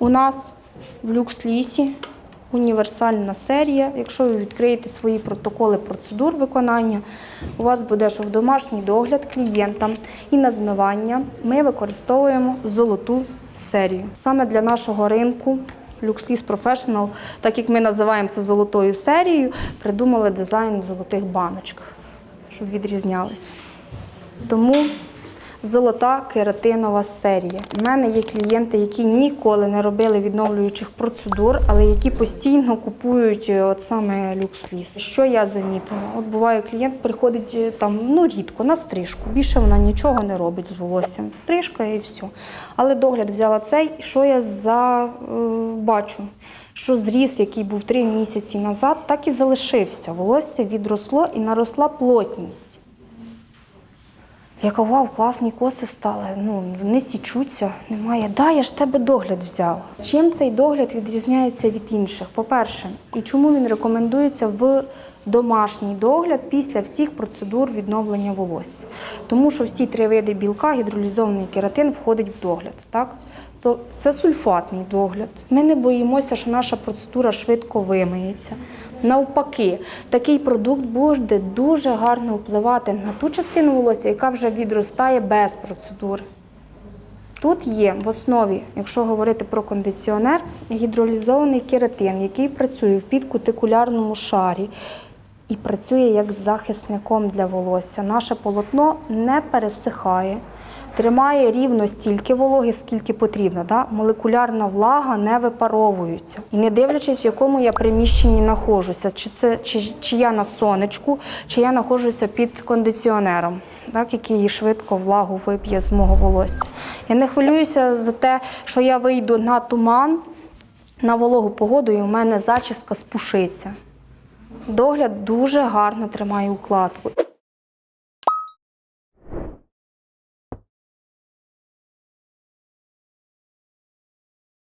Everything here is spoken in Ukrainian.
У нас в люкс-лісі універсальна серія. Якщо ви відкриєте свої протоколи процедур виконання, у вас буде, що в домашній догляд клієнтам і на змивання ми використовуємо золоту серію. Саме для нашого ринку LuxLease Professional, так як ми називаємо це золотою серією, придумали дизайн в золотих баночках, щоб відрізнялися. Тому золота кератинова серія. У мене є клієнти, які ніколи не робили відновлюючих процедур, але які постійно купують е, от саме люксліс. Що я замітила? От буває, клієнт приходить е, там ну рідко на стрижку. Більше вона нічого не робить з волоссям. Стрижка і все. Але догляд взяла цей, що я за, е, бачу? Що зріс, який був три місяці назад, так і залишився. Волосся відросло і наросла плотність. Я кажу, вау, класні коси стали. Ну, не січуться, немає. Да, я ж тебе догляд взяла. Чим цей догляд відрізняється від інших? По-перше, і чому він рекомендується в домашній догляд після всіх процедур відновлення волосся? Тому що всі три види білка, гідролізований кератин входить в догляд. Так? То це сульфатний догляд. Ми не боїмося, що наша процедура швидко вимиється. Навпаки, такий продукт буде дуже гарно впливати на ту частину волосся, яка вже відростає без процедури. Тут є в основі, якщо говорити про кондиціонер, гідролізований кератин, який працює в підкутикулярному шарі і працює як захисником для волосся. Наше полотно не пересихає, тримає рівно стільки вологи, скільки потрібно. Да? Молекулярна влага не випаровується. І не дивлячись, в якому я приміщенні знаходжуся, чи, це, чи, чи я на сонечку, чи я знаходжуся під кондиціонером, так, який швидко влагу вип'є з мого волосся. Я не хвилююся за те, що я вийду на туман, на вологу погоду, і у мене зачіска спушиться. Догляд дуже гарно тримає укладку.